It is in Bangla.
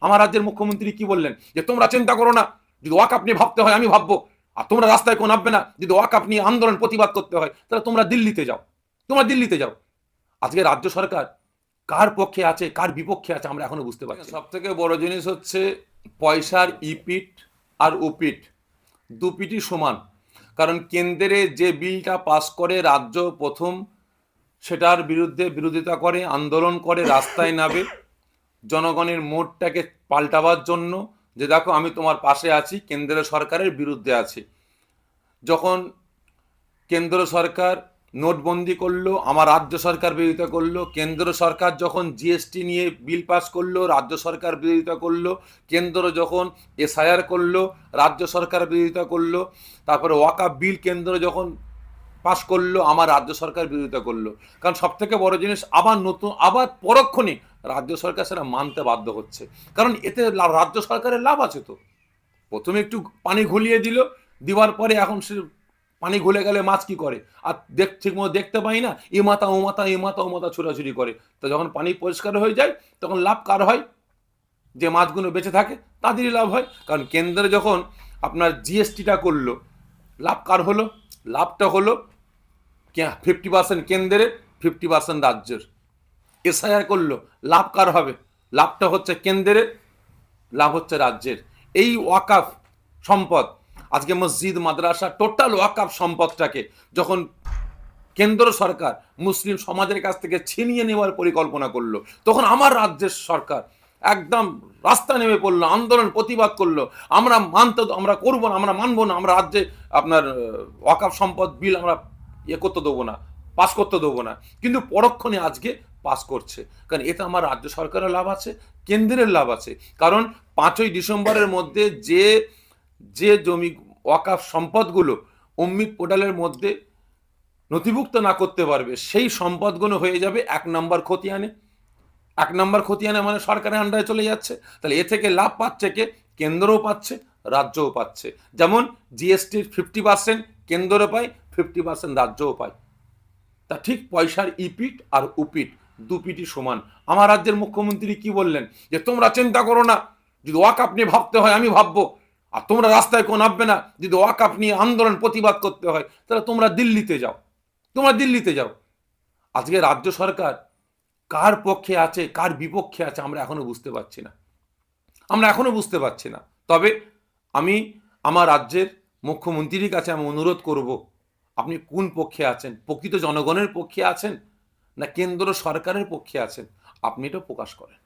আমার রাজ্যের মুখ্যমন্ত্রী কি বললেন? যে তোমরা চিন্তা করো না, যদি ওয়াক আপনি ভাবতে হয়, আমি ভাববো। আর তোমরা রাস্তায় কোন নামবে না, যদি ওয়াক আপনি আন্দোলন প্রতিবাদ করতে হয়, তাহলে তোমরা দিল্লিতে যাও। তোমরা দিল্লিতে যাও। আজকে রাজ্য সরকার কার পক্ষে আছে, কার বিপক্ষে আছে, আমরা এখনও বুঝতে পারছি সব থেকে বড় জিনিস হচ্ছে পয়সার ইপিট আর উপিট দুপিটি সমান। কারণ কেন্দ্রে যে বিলটা পাস করে রাজ্য প্রথম, সেটার বিরুদ্ধে বিরোধিতা করে, আন্দোলন করে, রাস্তায় নামে জনগণের মোড়টাকে পাল্টাবার জন্য যে দেখো আমি তোমার পাশে আছি কেন্দ্র সরকারের বিরুদ্ধে আছি। যখন কেন্দ্র সরকার নোটবন্দি করল, আমার রাজ্য সরকার বিরোধিতা করল, কেন্দ্র সরকার যখন জিএসটি নিয়ে বিল পাস করল, রাজ্য সরকার বিরোধিতা করল, কেন্দ্র যখন এসআইআর করল, রাজ্য সরকার বিরোধিতা করল, তারপরে ওয়াকা বিল কেন্দ্র যখন পাস করল, আমার রাজ্য সরকার বিরোধিতা করল। কারণ সব থেকে বড় জিনিস, আবার নতুন, আবার পরক্ষণে রাজ্য সরকার সেটা মানতে বাধ্য হচ্ছে। কারণ এতে রাজ্য সরকারের লাভ আছে তো। প্রথমে একটু পানি ঘুলিয়ে দিল দেওয়ার পরে এখন সে পানি ঘুলে গেলে মাছ কি করে? আর দেখ ঠিক মতো দেখতে পাই না, এ মাথা, ও মাথা, এ মাথা, ও মাথা ছোড়াছুড়ি করে। তো যখন পানি পরিষ্কার হয়ে যায়, তখন লাভ কার হয়? যে মাছগুলো বেঁচে থাকে, তাদেরই লাভ হয়। কারণ কেন্দ্রে যখন আপনার জিএসটিটা করল, লাভ কার হলো? লাভটা হলো ফিফটি পার্সেন্ট কেন্দ্রের ফিফটি পার্সেন্ট রাজ্যের। এসআইআর করল, লাভ কার হবে? লাভটা হচ্ছে কেন্দ্রের, লাভ হচ্ছে রাজ্যের। এই ওয়াকাফ সম্পদ, আজকে মসজিদ, মাদ্রাসা টোটাল ওয়াকাফ সম্পদটাকে যখন কেন্দ্র সরকার মুসলিম সমাজের কাছ থেকে ছিনিয়ে নেওয়ার পরিকল্পনা করল, তখন আমার রাজ্যের সরকার একদম রাস্তা নেমে পড়ল, আন্দোলন প্রতিবাদ করল, আমরা মানতে আমরা করব না, আমরা মানবো না, আমরা রাজ্যে আপনার ওয়াকাফ সম্পদ, বিল আমরা ইয়ে করতে দেবো না, পাস করতে দেবো না। কিন্তু পরক্ষণে আজকে পাস করছে। কারণ এতে আমার রাজ্য সরকারের লাভ আছে, কেন্দ্রের লাভ আছে। কারণ পাঁচই ডিসেম্বরের মধ্যে যে যে জমি ওয়াকাফ সম্পদগুলো অম্মিক পোর্টালের মধ্যে নথিভুক্ত না করতে পারবে, সেই সম্পদগুলো হয়ে যাবে এক নম্বর খতিয়ানে। এক নম্বর খতিয়ানে মানে সরকারের আন্ডারে চলে যাচ্ছে। তাহলে এ থেকে লাভ পাচ্ছে কে? কেন্দ্রও পাচ্ছে, রাজ্যও পাচ্ছে। যেমন জিএসটির ফিফটি পার্সেন্ট কেন্দ্রও পায় ফিফটি পার্সেন্ট রাজ্যও পায়। তা ঠিক পয়সার ইপিট আর উপিট দুপিটি সমান। আমার রাজ্যের মুখ্যমন্ত্রী কি বললেন? যে তোমরা চিন্তা করো না, যদি ওয়াক আপনি ভাবতে হয়, আমি ভাববো। আর তোমরা রাস্তায় কোন নামবে না, যদি ওয়াক নিয়ে আন্দোলন, প্রতিবাদ করতে হয়, তাহলে তোমরা দিল্লিতে যাও। তোমরা দিল্লিতে যাও। আজকে রাজ্য সরকার কার পক্ষে আছে, কার বিপক্ষে আছে, আমরা এখনও বুঝতে পারছি না। আমরা এখনও বুঝতে পারছি না। তবে আমি আমার রাজ্যের মুখ্যমন্ত্রীর কাছে আমি অনুরোধ করব, আপনি কোন পক্ষে আছেন? প্রকৃত জনগণের পক্ষে আছেন? না কেন্দ্র সরকারের পক্ষে আছেন আপনি এটা প্রকাশ করেন।